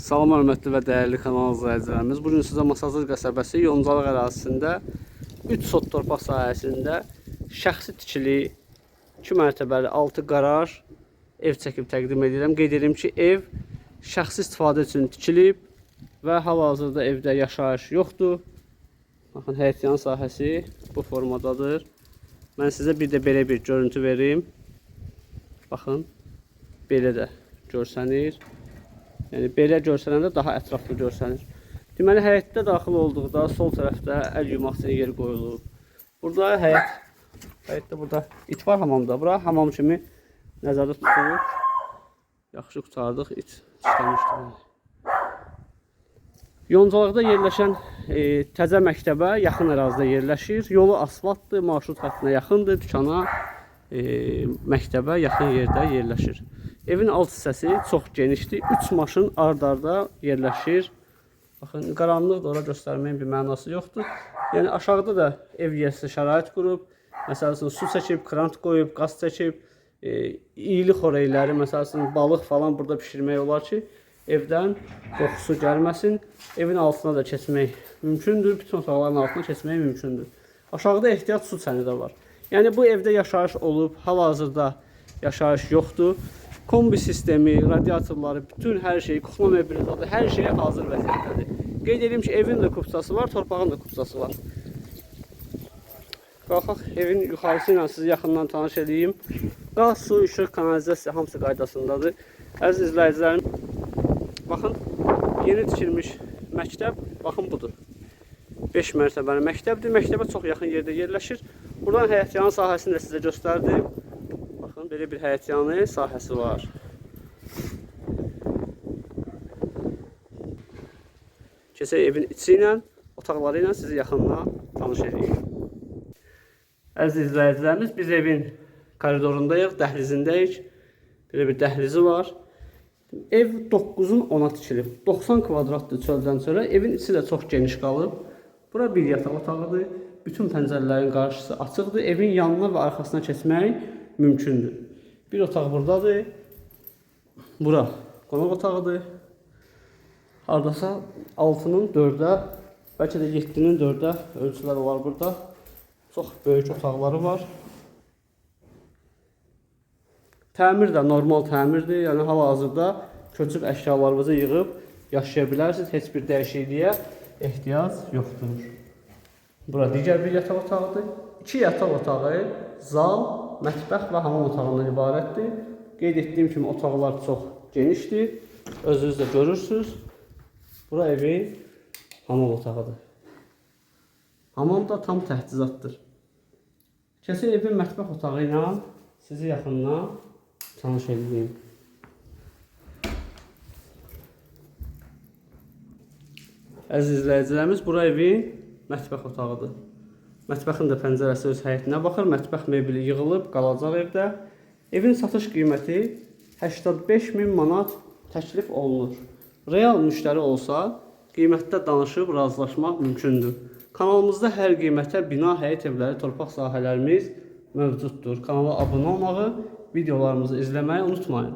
Salam hörmətli və dəyərli kanal izləyicilərimiz. Bu gün sizə Masazır qəsəbəsi Yoncalıq ərazisində 3 sot torpaq sahəsində şəxsi tikili 2 mərtəbəli 6 qaraj ev çəkib təqdim edirəm. Qeyd edirəm ki, ev şəxsi istifadə üçün tikilib və hal-hazırda evdə yaşayış yoxdur. Baxın, həyətyan sahəsi bu formadadır. Mən sizə bir də belə bir görüntü verim. Baxın, belə də görsənir. Yəni belə görsənəndə daha ətraflı görsənir. Deməli həyətdə daxil olduqda sol tərəfdə əl yumaq üçün yer qoyulub. Burada həyət həyətdə burada it var hamamda. Bura hamam kimi nəzərdə tutulur. Yaxşı qurtardıq. İt çıxarmışdı. Yoncalıqda yerləşən e, təzə məktəbə yaxın ərazidə yerləşir. Yolu asfaltdır, marşrut xəttinə yaxındır, dükana, e, məktəbə yaxın yerdə yerləşir. Evin alt hissəsi çox genişdir. 3 maşın ard-arda yerləşir. Baxın, qaranlıq da ora göstərməyin bir mənası yoxdur. Yəni aşağıda da ev yersə şərait qurub, məsəl üçün su çəkib, krant qoyub, qaz çəkib, e, iyili xörəkləri, məsəl üçün balıq falan burada bişirmək olar ki, evdən qoxusu gəlməsin. Evin altına da keçmək mümkündür. Bütün otaqların altına keçmək mümkündür. Aşağıda ehtiyat su çəni də var. Yəni bu evdə yaşayış olub, hal-hazırda yaşayış yoxdur. Kombi sistemi, radiatorları, bütün hər şey, kuxma mebeli zadı, hər şey hazır vəziyyətdədir. Qeyd edim ki, evin də kupçası var, torpağın da kupçası var. Qalxaq evin yuxarısı ilə sizi yaxından tanış edeyim. Qaz, su, işıq, kanalizasiya hamısı qaydasındadır. Əziz izləyicilərim, baxın, yeni tikilmiş məktəb, baxın budur. 5 mərtəbəli məktəbdir. Məktəbə çox yaxın yerdə yerləşir. Buradan həyətyanı sahəsini də sizə göstərdim. Belə bir həyətyanı sahəsi var. Keçək evin içi ilə sizi yaxından tanış edeyim. Əziz izləyicilərimiz, biz evin koridorundayıq, dəhlizindəyik. Belə bir dəhlizi var. Ev 9-un 10-a tikilib. 90 kvadratdır çöldən çölə. Evin içi də çox geniş qalıb. Bura bir yataq otağıdır. Bütün pəncərələrin qarşısı açıqdır. Evin yanına və arxasına keçmək mümkündür. Bir otaq buradadır. Bura qonaq otağıdır. Hardasa 6-nın 4-ə, bəlkə də 7-nin 4-ə ölçüləri var burada. Çox böyük otaqları var. Təmir də normal təmirdir. Yəni hal-hazırda köçüb əşyalarınızı yığıb yaşaya bilərsiniz. Heç bir dəyişikliyə ehtiyac yoxdur. Bura digər bir yataq otağıdır. İki yataq otağı, zal, mətbəx və hamam otağından ibarətdir. Qeyd etdiyim kimi otaqlar çox genişdir. Özünüz də görürsüz. Bura evin hamam otağıdır. Hamam da tam təchizatdır. Keçək evin mətbəx otağı ilə sizi yaxından tanış edeyim. Əziz izləyicilərimiz, bura evin mətbəx otağıdır. Mətbəxin də pəncərəsi öz həyətinə baxır. Mətbəx mebeli yığılıb, qalacaq evdə. Evin satış qiyməti 85 min manat təklif olunur. Real müştəri olsa, qiymətdə danışıb razılaşmaq mümkündür. Kanalımızda hər qiymətə bina, həyət evləri, torpaq sahələrimiz mövcuddur. Kanala abunə olmağı, videolarımızı izləməyi unutmayın.